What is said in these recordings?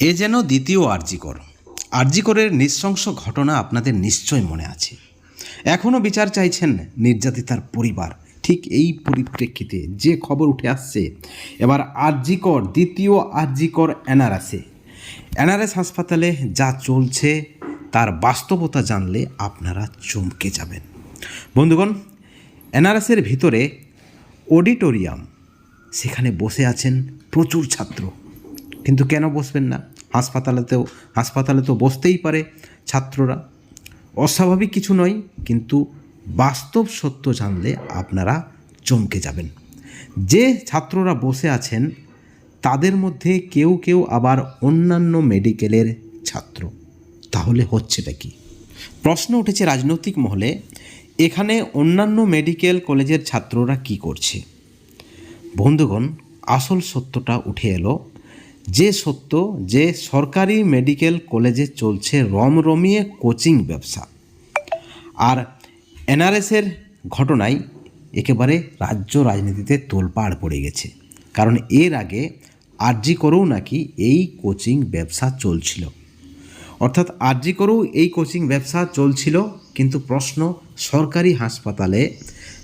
এ যেন দ্বিতীয় আরজিকর। আরজিকরের নৃশংস ঘটনা আপনাদের নিশ্চয় মনে আছে। এখনও বিচার চাইছেন নির্যাতিতার পরিবার। ঠিক এই পরিপ্রেক্ষিতে যে খবর উঠে আসছে, এবার আরজিকর, দ্বিতীয় আরজিকর এনআরএসে। এনআরএস হাসপাতালে যা চলছে, তার বাস্তবতা জানলে আপনারা চমকে যাবেন। বন্ধুগণ, এনআরএসের ভিতরে অডিটোরিয়াম, সেখানে বসে আছেন প্রচুর ছাত্র। কিন্তু কেন বসবেন না? হাসপাতালেতেও হাসপাতালে তো বসতেই পারে ছাত্ররা। অস্বাভাবিক কিছু নয়, কিন্তু বাস্তব সত্য জানলে আপনারা চমকে যাবেন। যে ছাত্ররা বসে আছেন, তাদের মধ্যে কেউ কেউ আবার অন্যান্য মেডিকেলের ছাত্র। তাহলে হচ্ছেটা কি? প্রশ্ন উঠেছে রাজনৈতিক মহলে, এখানে অন্যান্য মেডিকেল কলেজের ছাত্ররা কি করছে? বন্ধুগণ, আসল সত্যটা উঠে এলো যে সত্য যে সরকারি মেডিকেল কলেজে চলছে রমরমিয়ে কোচিং ব্যবসা। আর এনআরএসের ঘটনায় একেবারে রাজ্য রাজনীতিতে তোলপাড় পড়ে গেছে। কারণ এর আগে আরজি করেও নাকি এই কোচিং ব্যবসা চলছিল। অর্থাৎ আরজি করেও এই কোচিং ব্যবসা চলছিল, কিন্তু প্রশ্ন, সরকারি হাসপাতালে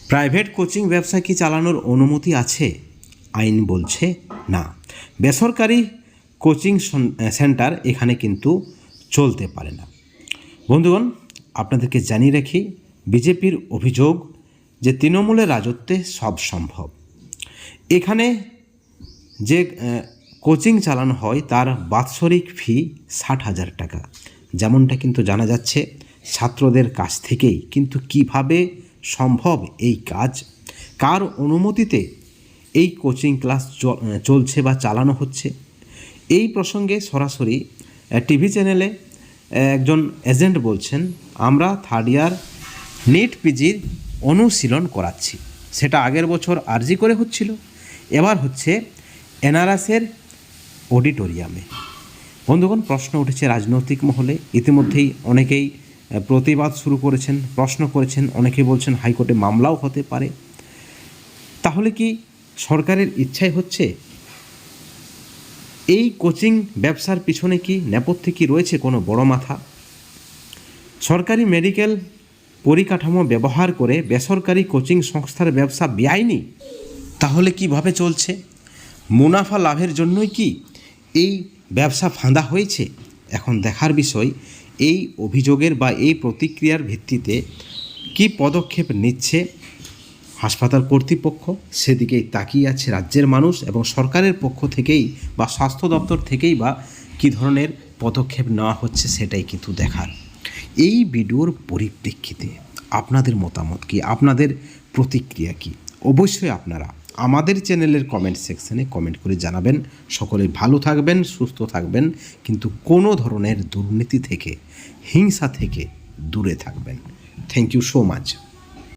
প্রাইভেট কোচিং ব্যবসা কি চালানোর অনুমতি আছে? আইন বলছে না। বেসরকারি কোচিং সন- সেন্টার এখানে কিন্তু চলতে পারে না। বন্ধুগণ, আপনাদেরকে জানিয়ে রাখি, বিজেপির অভিযোগ যে তৃণমূলের রাজত্বে সব সম্ভব। এখানে যে কোচিং চালানো হয় তার বাৎসরিক ফি ষাট হাজার টাকা। যেমনটা কিন্তু জানা যাচ্ছে, ছাত্রদের কাছ থেকেই। কিন্তু কীভাবে সম্ভব এই কাজ? কার অনুমতিতে এই কোচিং ক্লাস চলছে বা চালানো হচ্ছে? এই প্রসঙ্গে সরাসরি টিভি চ্যানেলে একজন এজেন্ট বলছেন, আমরা থার্ড ইয়ার নেট পিজির অনুশীলন করাচ্ছি। সেটা আগের বছর আরজি করে হচ্ছিল। এবার হচ্ছে এনআরএসের অডিটোরিয়ামে। বন্ধুগণ, প্রশ্ন উঠেছে রাজনৈতিক মহলে। ইতিমধ্যেই অনেকেই প্রতিবাদ শুরু করেছেন, প্রশ্ন করেছেন। অনেকেই বলছেন হাইকোর্টে মামলাও হতে পারে। তাহলে কি সরকারের ইচ্ছাই হচ্ছে এই কোচিং ব্যবসার পিছনে কি নেপথ্যে কি রয়েছে কোনো বড় মাথা? সরকারি মেডিকেল পরিকাঠামো ব্যবহার করে বেসরকারি কোচিং সংস্থার ব্যবসা বেআইনি? তাহলে কীভাবে চলছে? মুনাফা লাভের জন্যই কি এই ব্যবসা ফাঁদা হয়েছে? এখন দেখার বিষয়, এই অভিযোগের বা এই প্রতিক্রিয়ার ভিত্তিতে কি পদক্ষেপ নিচ্ছে হাসপাতাল কর্তৃপক্ষ সেদিকেই তাকিয়ে আছে রাজ্যের মানুষ এবং সরকারের পক্ষ থেকেই বা স্বাস্থ্য দপ্তর থেকেই বা কী ধরনের পদক্ষেপ নেওয়া হচ্ছে সেটাই কিন্তু দেখার। এই ভিডিওর পরিপ্রেক্ষিতে আপনাদের মতামত কি? আপনাদের প্রতিক্রিয়া কি? অবশ্যই আপনারা আমাদের চ্যানেলের কমেন্ট সেকশনে কমেন্ট করে জানাবেন। সকলে ভালো থাকবেন, সুস্থ থাকবেন, কিন্তু কোনো ধরনের দুর্নীতি থেকে, হিংসা থেকে দূরে থাকবেন। Thank you so much